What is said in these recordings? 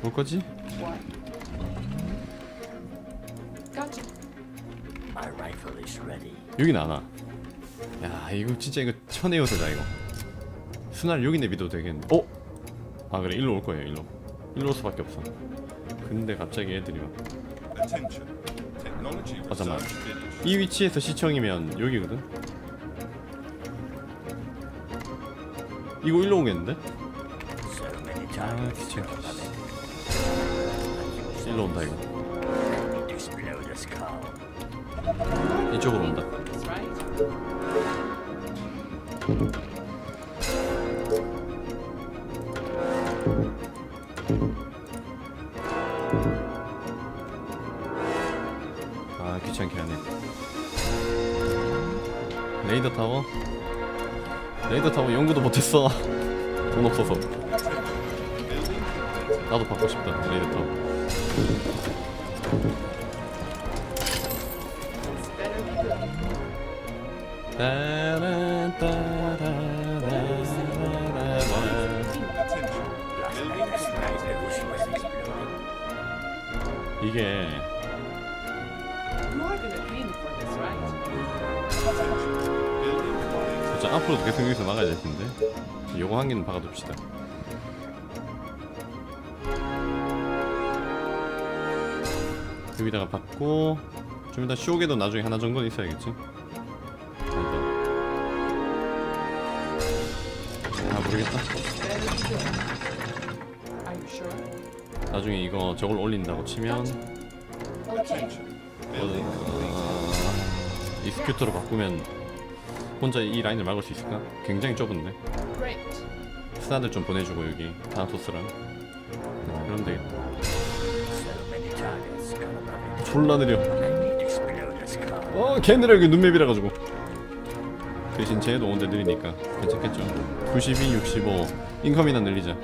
뭘 거지? What? Gotcha. My rifle is ready. 여긴 안 와. 야 이거 진짜 이거 천혜요새다 이거. 순환 여기 내비도 되겠네. 어? 아 그래 일로 올 거예요 일로. 일로 올 수밖에 없어. 근데 갑자기 애들이 와. Attention. Technology 아 잠만. 이 위치에서 시청이면 여기거든. 이거 일로 오겠는데? 아. 귀찮게. 일로 온다 이거. 이쪽으로 온다. 아 귀찮게 하네. 레이더 타워. 레이더 타워 연구도 못했어. 돈 없어서. 나도 받고 싶다 레이더 타워. 이게. 진짜 앞으로도 계속 여기서 막아야 될 텐데. 요거 한 개는 박아둡시다. 여기다가 받고 좀 이따 쇼게도 나중에 하나 정도는 있어야겠지. 아 모르겠다. 나중에 이거 저걸 올린다고 치면 complete. 어, 이 스큐터로 바꾸면 혼자 이 라인을 막을 수 있을까? 굉장히 좁은데. 스나들 좀 보내주고 여기 다나토스랑 그럼 되겠다. 졸라 느려. 어, 걔네들 여기 눈맵이라 가지고. 대신 쟤도 온데 느리니까 괜찮겠죠. 92, 65 인컴이나 늘리자.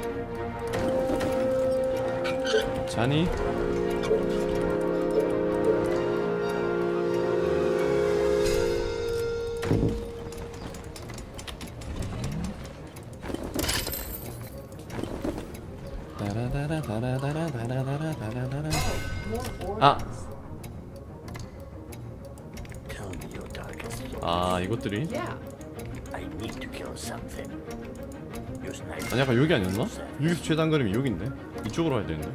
자니? 것들이 Yeah. I need to kill something. Use knife. 아니 아까 여기 아니었나? 여기서 최단거림이 여긴데 이쪽으로 와야 되는데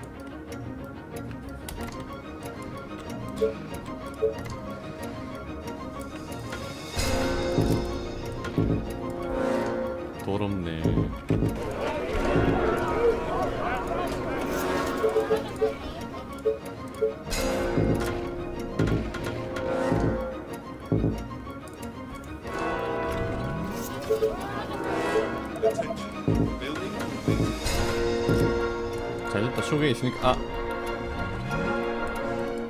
더럽네 쇼게 있으니까 아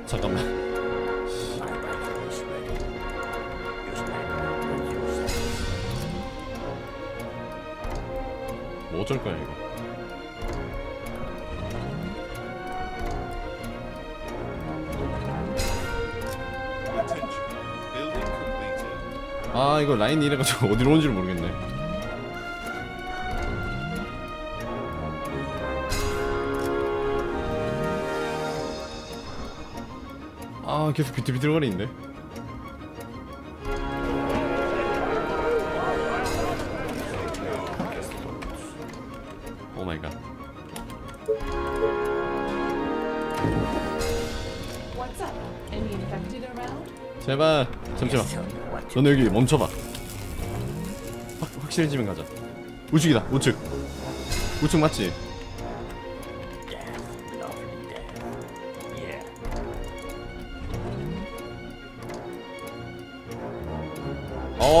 잠깐만. 뭐 어쩔 거야 이거. 아 이거 라인이 이래가지고 어디로 온지를 모르겠네 아 계속 infected around? 제발 잠시만. 너는 여기 멈춰봐. 확, 확실해지면 가자. 우측이다 우측. 우측 맞지?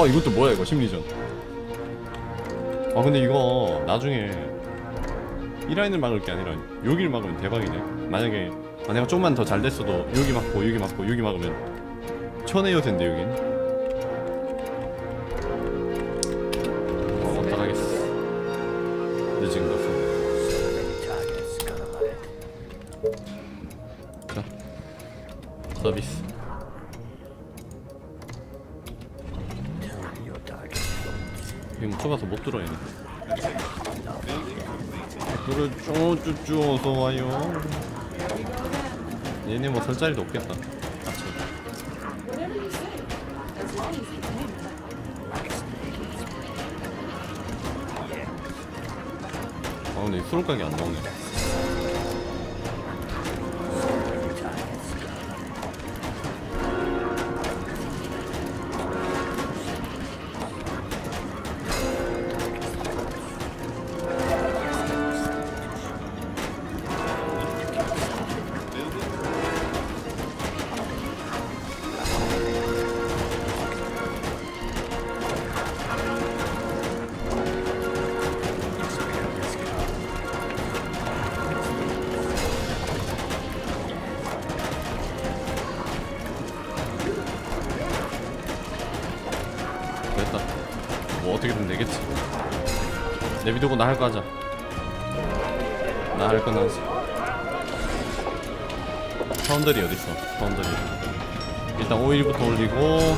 아 이것도 뭐야 이거? 심리전. 아 근데 이거 나중에 이 라인을 막을 게 아니라 여기를 막으면 대박이네. 만약에 만약에 좀만 더 잘 됐어도 여기 막고 여기 막고 여기 막으면 천혜요 텐데 여긴 좁아서 못 들어 completed. 그래 쪼쭈쭈 어서 와요 얘네 뭐설 자리도 없겠다. 아 근데 수록 가게 안 나오네 내비두고 나 할 거 하자. 나할 거는 파운더리 어딨어? 파운더리. 일단 오일부터 올리고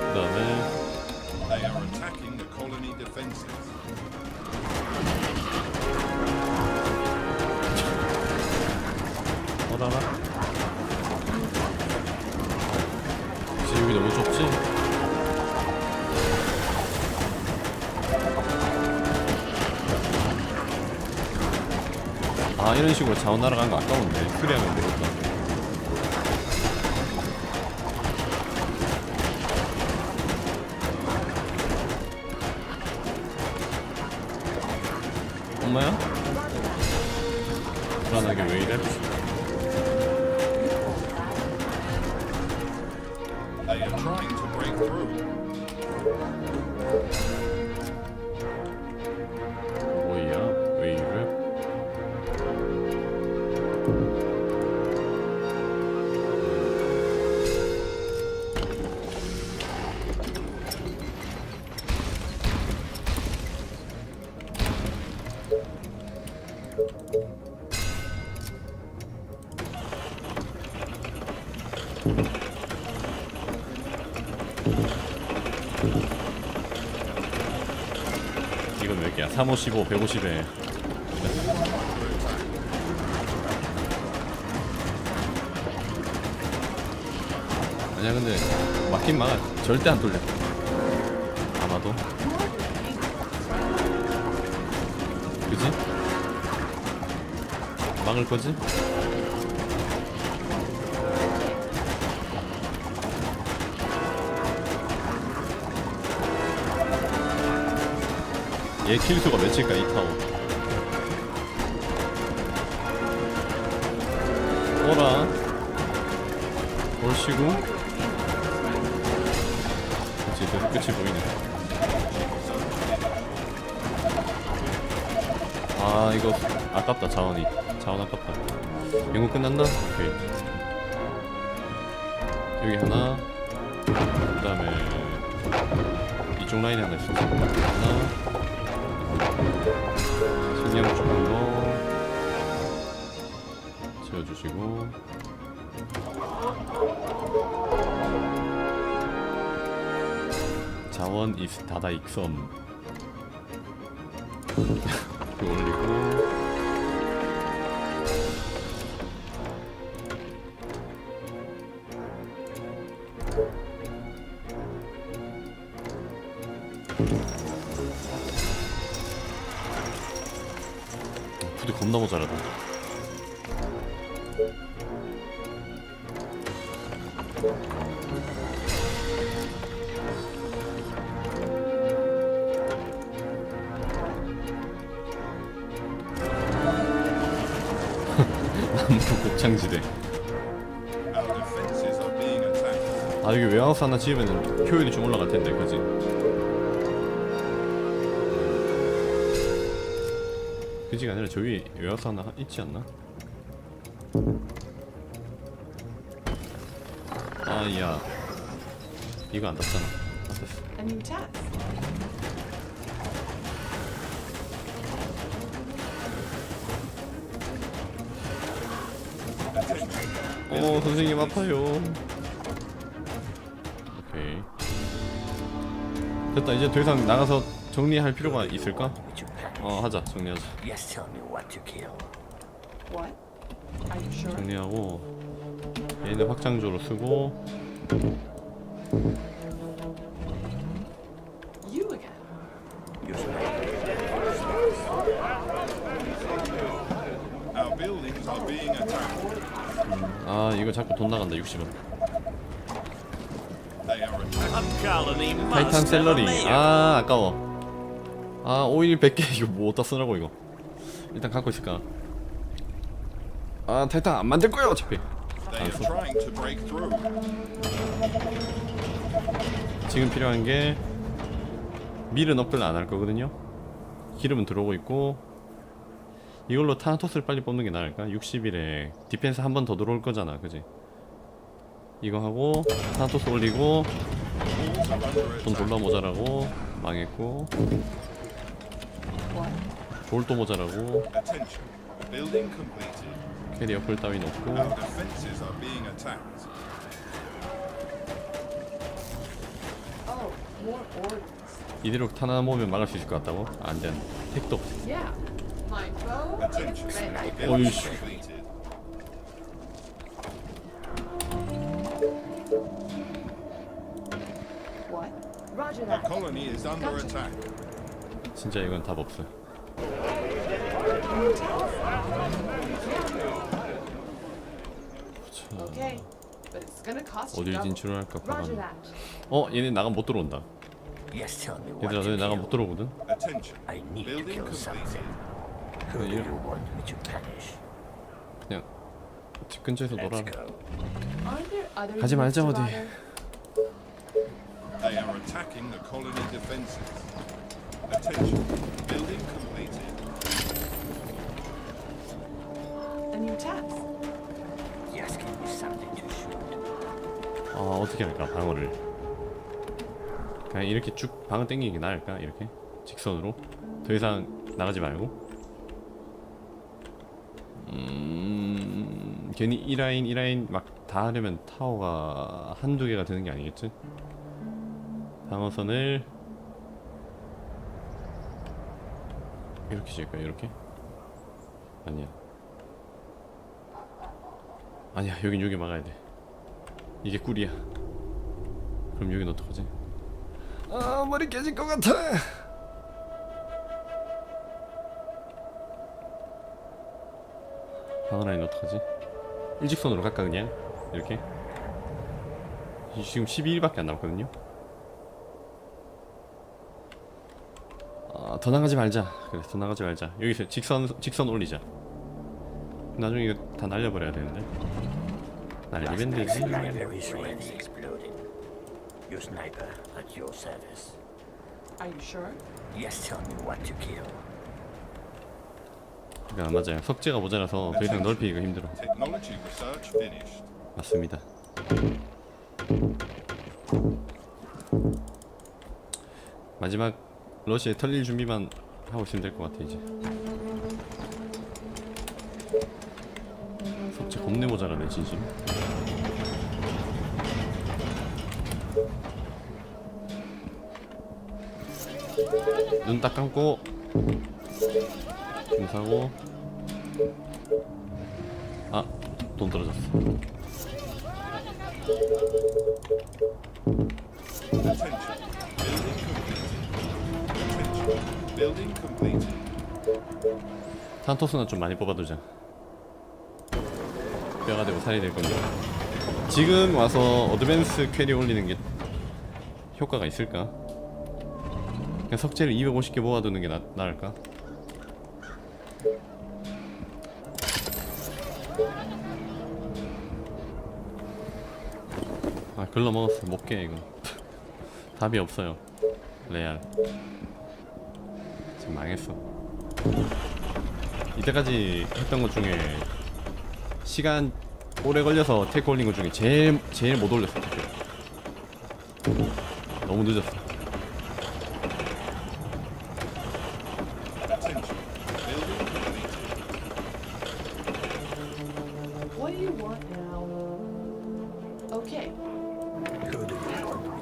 그 다음에 식으로 자원 날아가는 거 아까운데 수리하면 되겠다 엄마야? 불안하게 왜 이래? They are trying to break through. 355, 150에 아니야 근데 막힌 막아 절대 안 뚫려 아마도 그지? 막을 거지? 얘 킬수가 몇일까 이 타워. 어라. 올시고. 그치 저기 끝이 보이네. 아 이거 아깝다 자원이. 자원 아깝다. 연구 끝났나? 오케이. 여기 하나. 그 다음에 이쪽 라인에 하나 있어. 하나 식량 더 채워주시고. 자원 이스 다다 이거 올리고 아 여기 웨어하우스 하나 지으면 효율이 좀 올라갈 텐데 그지? 그지가 아니라 저 위에 웨어하우스 하나 있지 않나? 아야 이거 안 닿잖아 됐어. 어 선생님 아파요 됐다 이제 더 이상 나가서 정리할 필요가 있을까? 어 하자 정리하자? 정리하고 얘는 확장조로 쓰고. 아 이거 자꾸 돈 나간다 60원 They are attacking. A colony 타이탄 샐러리. 아 아까워 아 오일 100개 이거 뭐 어디다 쓰라고 이거 일단 갖고 있을까 아 타이탄 안 만들 거야 어차피 through. 지금 필요한 게 밀은 업글 안할 거거든요 기름은 들어오고 있고 이걸로 타나토스를 빨리 뽑는 게 나을까? 60일에 디펜스 한 번 더 들어올 거잖아 그지? 이거 하고 타나토스 올리고 돈. 졸라 모자라고 망했고? 돌도 모자라고 Attention. Building completed. 캐리 어플 따윈 없고. Oh. 이대로 타나 모으면 막을 수 있을 것 같다고? 아, 안 돼. 택도 없어. Bow Attention. is ready. Building Oish. completed. What? Roger The that. colony is under attack. 진짜 이건 답 없어. Okay. But it's gonna cost you 어딜 double. 진출을 할까 Roger 봐봐. that. 어, 얘네 나가면 못 들어온다. Just tell me what 얘들아, 너네 나가면 kill. 못 들어오거든. Attention. I need to Building kill something. completed. Who do Yeah. you want me to punish? 그냥 집 근처에서 Let's 놀아. go. Aren't there other 가지 말자, 어디. bother? Attacking the colony defenses. Attention. Building completed. A new task. Just give me something to shoot. 아, 어떻게 할까? 방어를. 그냥 이렇게 쭉 방어 땡기는 게 나을까? 이렇게 직선으로. 더 이상 나가지 말고. 음, 괜히 1라인 1라인 막 다 하려면 타워가 한두 개가 되는 게 아니겠지? 방어선을 이렇게 지을까? 이렇게? 아니야. 아니야, 여긴 여기 막아야 돼. 이게 꿀이야. 그럼 여긴 어떡하지? 아 머리 깨질 것 같아. 방어 라인 어떡하지? 일직선으로 갈까 그냥 이렇게? 이- 지금 12일밖에 안 남았거든요. 더 나가지 말자. 그래, 더 나가지 말자. 여기서 직선 직선 올리자. 나중에 이거 다 날려버려야 되는데. 날리면 되지. Sniper is ready. Exploding. Your sniper at your service. Are you sure? Just tell me what to kill. 그러니까 맞아요. 석재가 모자라서 더 이상 넓히기가 힘들어. Technology research finished. 맞습니다. 마지막 러시에 털릴 준비만 하고 있으면 될 것 같아 이제. 석재 겁내 모자라네 진심. 눈 딱 감고 중 사고 아돈 떨어졌어. 산토스는 좀 많이 뽑아두자. 뼈가 되고 살이 될 겁니다. 지금 와서 어드밴스 퀘리 올리는 게 효과가 있을까? 그냥 석재를 250개 모아두는 게 나, 나을까? 아 글러 먹었어 못 깨 이거 답이 없어요 레알 망했어 이때까지 했던 것 중에 시간 오래 걸려서 테이크 올린 것 중에 제일 제일 못 올렸어 지금. 너무 늦었어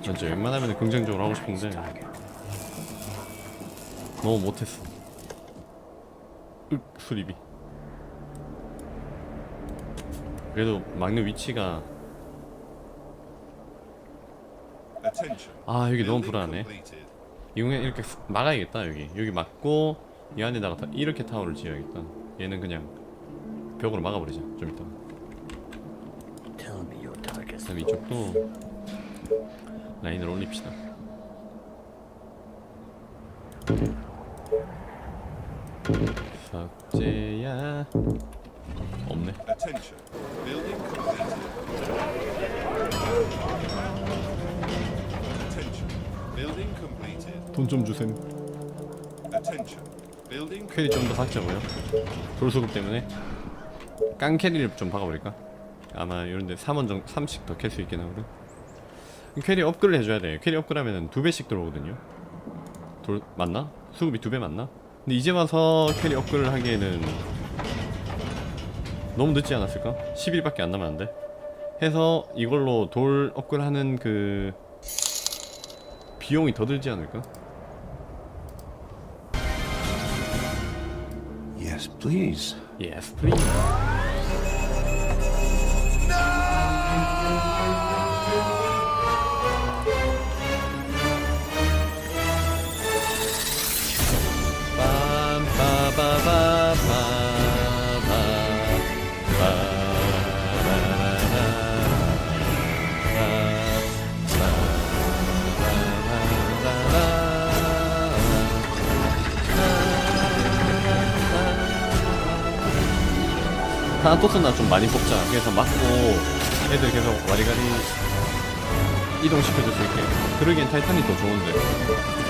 진짜 웬만하면 긍정적으로 하고 싶은데? 너무 못했어. 윽 수리비. 그래도 막는 위치가. 아 여기 너무 completed. 이용해 이렇게 스- 막아야겠다 여기. 여기 막고 이 안에다가 다 이렇게 타워를 지어야겠다. 얘는 그냥 벽으로 막아버리자. 좀 이따. 그다음 이쪽도 라인을 올립시다 삭제야. 없네. 돈 좀 주셈. 캐리 좀 더 삭제하고요. 돌수급 때문에. 깡 캐리를 좀 박아버릴까? 아마 이런데 3원 정도 3씩 더 캘 수 있게 나거든 캐리 업글을 해줘야 돼. 캐리 업글 하면은 두 배씩 들어오거든요. 돌 맞나? 수급이 두배 맞나? 근데 이제 와서 캐리 업글을 하기에는 너무 늦지 않았을까? 10일밖에 안 남았는데 해서 이걸로 돌 업글 하는 그 비용이 더 들지 않을까? Yes, please. Yes, please. 타나토스나 좀 많이 뽑자. 그래서 맞고 애들 계속 와리가리 이동시켜줄 수 있게. 그러기엔 타이탄이 더 좋은데.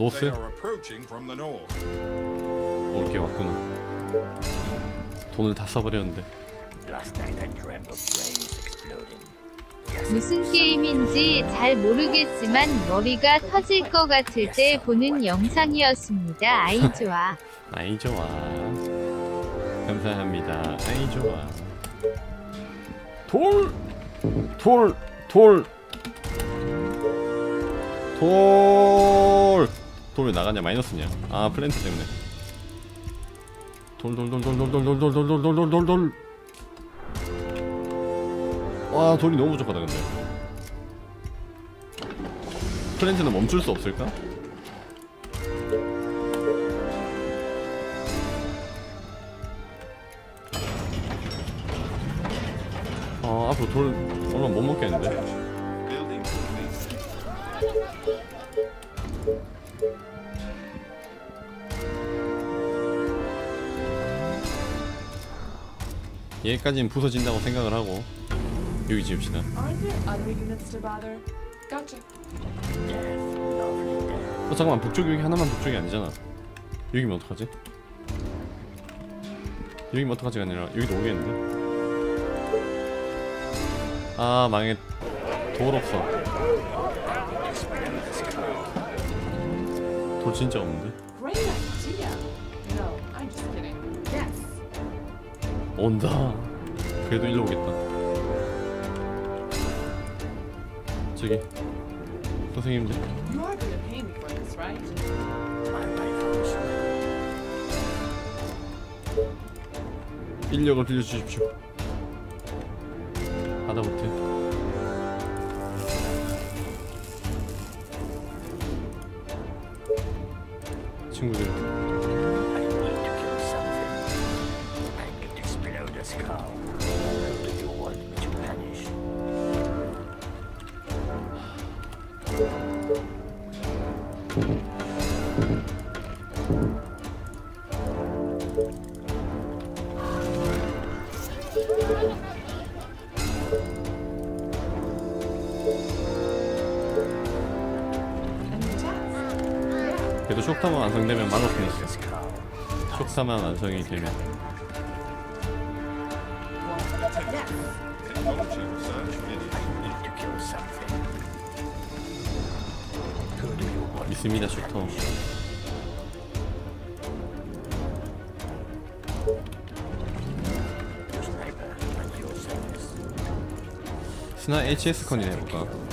노스 are approaching from the north. 올게 왔구나. 돈을 다 써버렸는데. 무슨 게임인지 잘 모르겠지만 머리가 터질 것 같을 때 보는 영상이었습니다. 아이 좋아. 아이 좋아. 감사합니다. 아이 좋아. 돌, 돌, 돌, 돌. 돌 왜 나가냐 마이너스냐? 아 플랜트 때문에. 돌, 돌, 돌, 돌, 돌, 돌, 돌, 돌, 돌, 돌, 돌, 돌, 돌, 돌. 와 돌이 너무 부족하다 근데. 플랜트는 멈출 수 없을까? 아 앞으로 돌 얼마 못 먹겠는데? 얘까지는 부서진다고 생각을 하고 여기 지읍시다. 어 잠깐만 북쪽 여기 하나만 북쪽이 아니잖아 여기면 어떡하지? 여기면 어떡하지가 아니라 여기도 오겠는데? 아 망했 돌 없어 돌 진짜 없는데? 온다 그래도 일로 오겠다 저기 선생님들 인력을 빌려주십시오 그래도 쇼타만 완성되면 만원이에요 쇼타만 완성이 되면. 있습니다 쇼터 스나 HS 컨이나 볼까?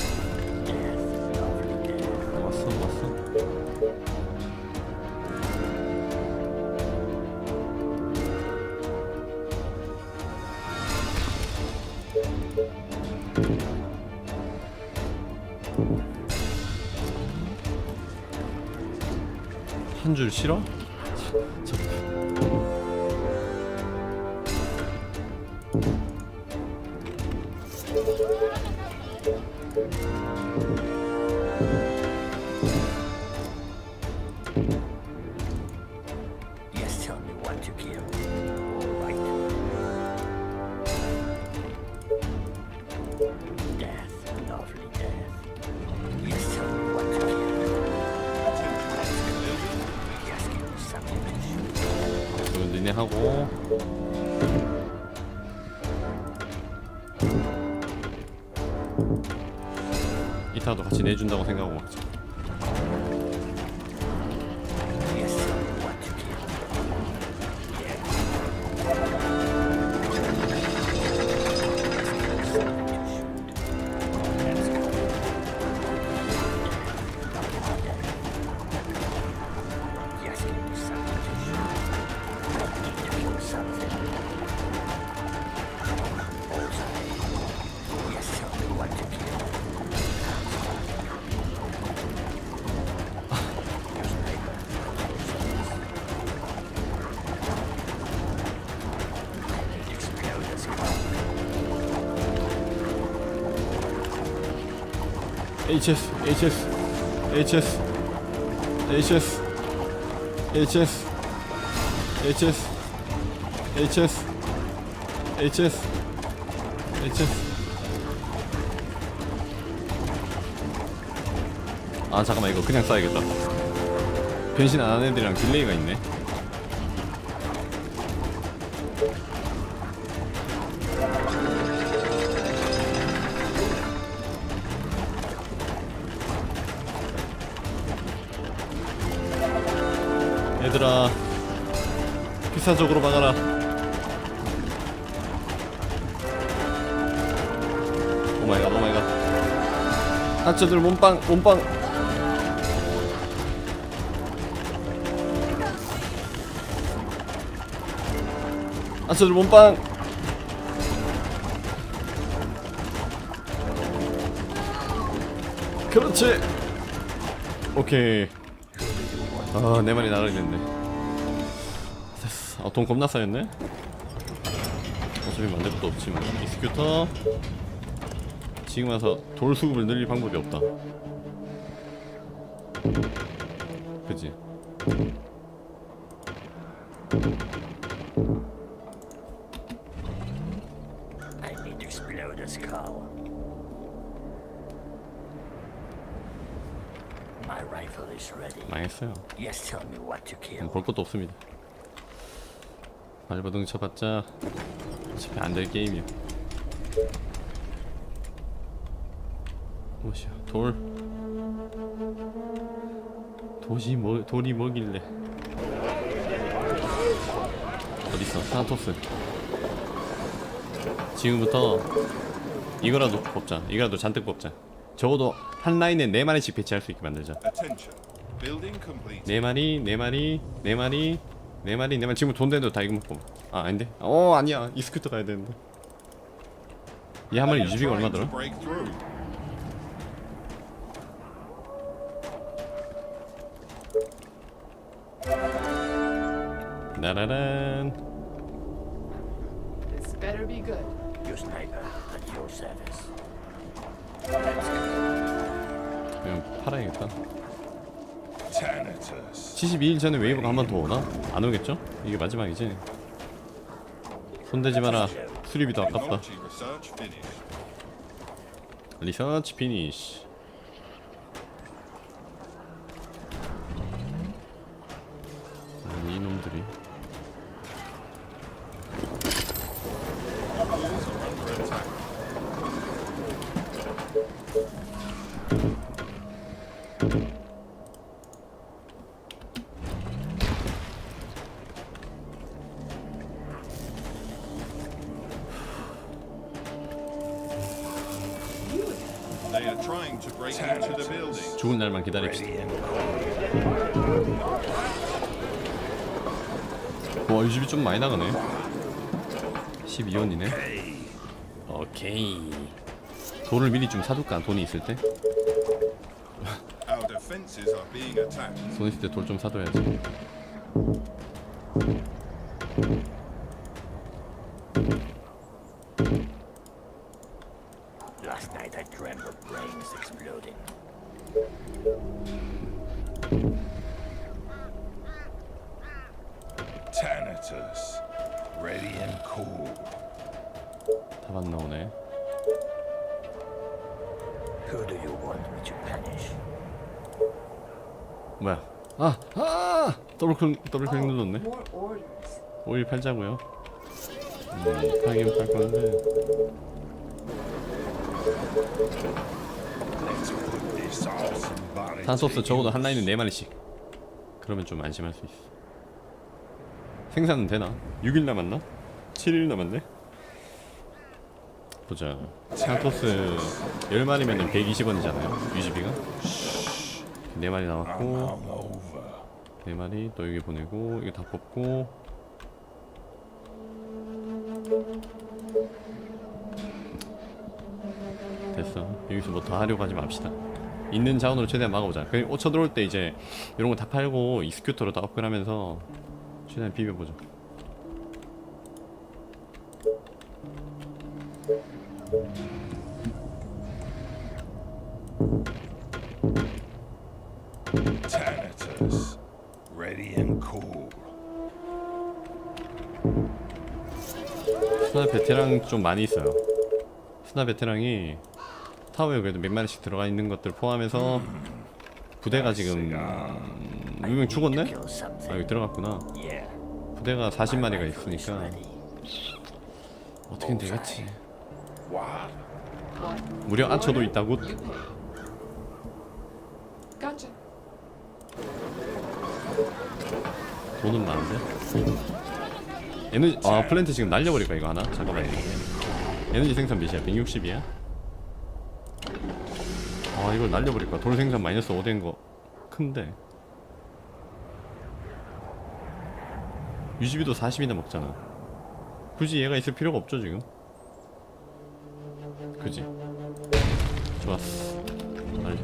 한 줄 싫어? Yes, 준다고 생각. HS HS HS HS HS HS HS HS HS 아 잠깐만 이거 그냥 쏴야겠다. 변신 안 하는 애들이랑 딜레이가 있네 얘들아. 필사적으로 막아라. 오마이갓 오마이갓. 아저들 몸빵 몸빵. 아저들 몸빵. 그렇지. 오케이 아, 내 말이 나가게 됐네. 됐어. 아, 돈 겁나 쌓였네? 어차피 만들 것도 없지만. 익스큐터. 지금 와서 돌 수급을 늘릴 방법이 없다. 그지? My rifle is ready. 망했어요. Yes, tell me what to kill. 볼 것도 없습니다. 발버둥 쳐봤자 어차피 안 될 게임이야. 뭐시야 돌. 도시 뭐 돌이 뭐길래? 어딨어? 사나토스. 지금부터 이거라도 뽑자. 이거라도 잔뜩 뽑자. 적어도 한 라인에 네 마리씩 배치할 수 있게 만들자. Attention. Building complete. 네 마리, 네 마리, 네 마리, 네 마리, 네 마리. 지금 돈 되는데 다 이거 먹고. 아 아닌데? 어 아니야. 이 스쿠터 가야 되는데. 얘 한 마리 유지비가 얼마더라? 나라란. This better be good. Your sniper at your service. 그냥 팔아야겠다. Thanatos. 72일 전에 웨이브가 한 번 더 오나? 안 오겠죠? 이게 마지막이지. 손대지 마라. 수리비도 아깝다. 리서치 피니쉬. 죽은 날만 기다립시다. 와, 이 집이 좀 많이 나가네. 12원이네. 오케이. 돌을 미리 좀 사둘까? 돈이 있을 때? Our defenses are being attacked. 돈 있을 때 돌 좀 사둬야지. 오일 팔자고요. 음, 팔긴 팔 건데. 탄소스 적어도 한 라인에 네 마리씩. 그러면 좀 안심할 수 있어. 생산은 되나? 6일 남았나? 7일 남았네. 보자. 산토스 10마리면 120원이잖아요. 유지비가. 4마리 남았고 Hungover. 4마리 또 여기 보내고 이거 다 뽑고 됐어. 여기서 뭐 더 하려고 하지 맙시다. 있는 자원으로 최대한 막아보자. 그냥 5초 들어올 때 이제 이런 거 다 팔고 이스큐터로 다 업그레이드하면서 최대한 비벼보자. Ready and cool. 스나 베테랑 좀 많이 있어요. 스나 베테랑이 타워에 그래도 몇 마리씩 들어가 있는 것들 포함해서 부대가 지금 음, 유명 죽었네? Kill 아. 여기 들어갔구나. 부대가 40마리가 Rifle is 있으니까. 어떻게든 되겠지. 무려 있다고? You pay. Gotcha. 돈은 많은데? 에너지 아 플랜트 지금 날려버릴까 이거 하나? 잠깐만요. 에너지 생산 몇이야? 160이야? 아 이걸 날려버릴까? 돌 생산 마이너스 5된 거 큰데 유지비도 40이나 먹잖아 굳이 얘가 있을 필요가 없죠 지금 그지 좋았어 날려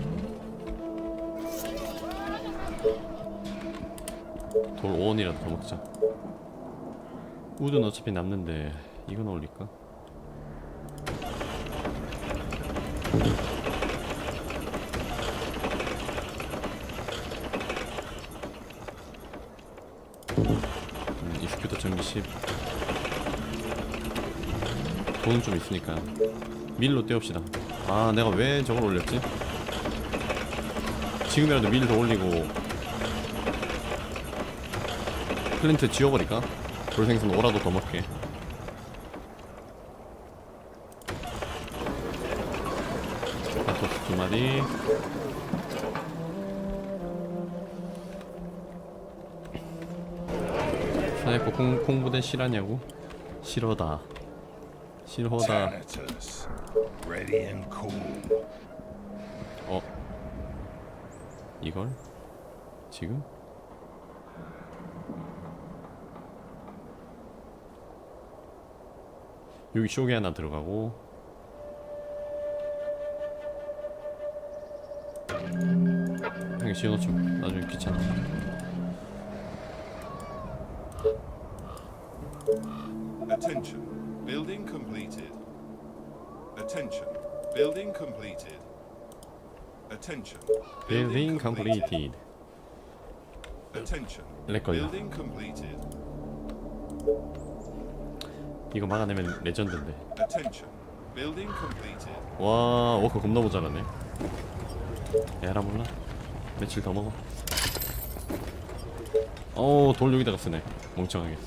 돌 5원이라도 더 먹자 우드는 어차피 남는데 이건 어울릴까? 음, 이스큐터 전기 10 돈은 좀 있으니까 밀로 떼웁시다 아 내가 왜 저걸 올렸지? 지금이라도 밀 더 올리고 플랜트 지워버릴까? 돌생선 오라도 더 먹게 파토스 두 마리 사이코 콩, 콩부대 실하냐고? 싫어다 싫어다. 어? 이걸? 지금? 여기 쇼게 하나 들어가고 씌워놓지 마. 나중에 귀찮아 Attention. Building completed. Attention. Building completed. Attention. Building completed Attention. 렉 걸려 Building completed. 이거 막아내면 레전드인데. 와 워커 겁나 모자라네. 에라 몰라. 며칠 더 먹어. 어돌 여기다가 쓰네. 멍청하게.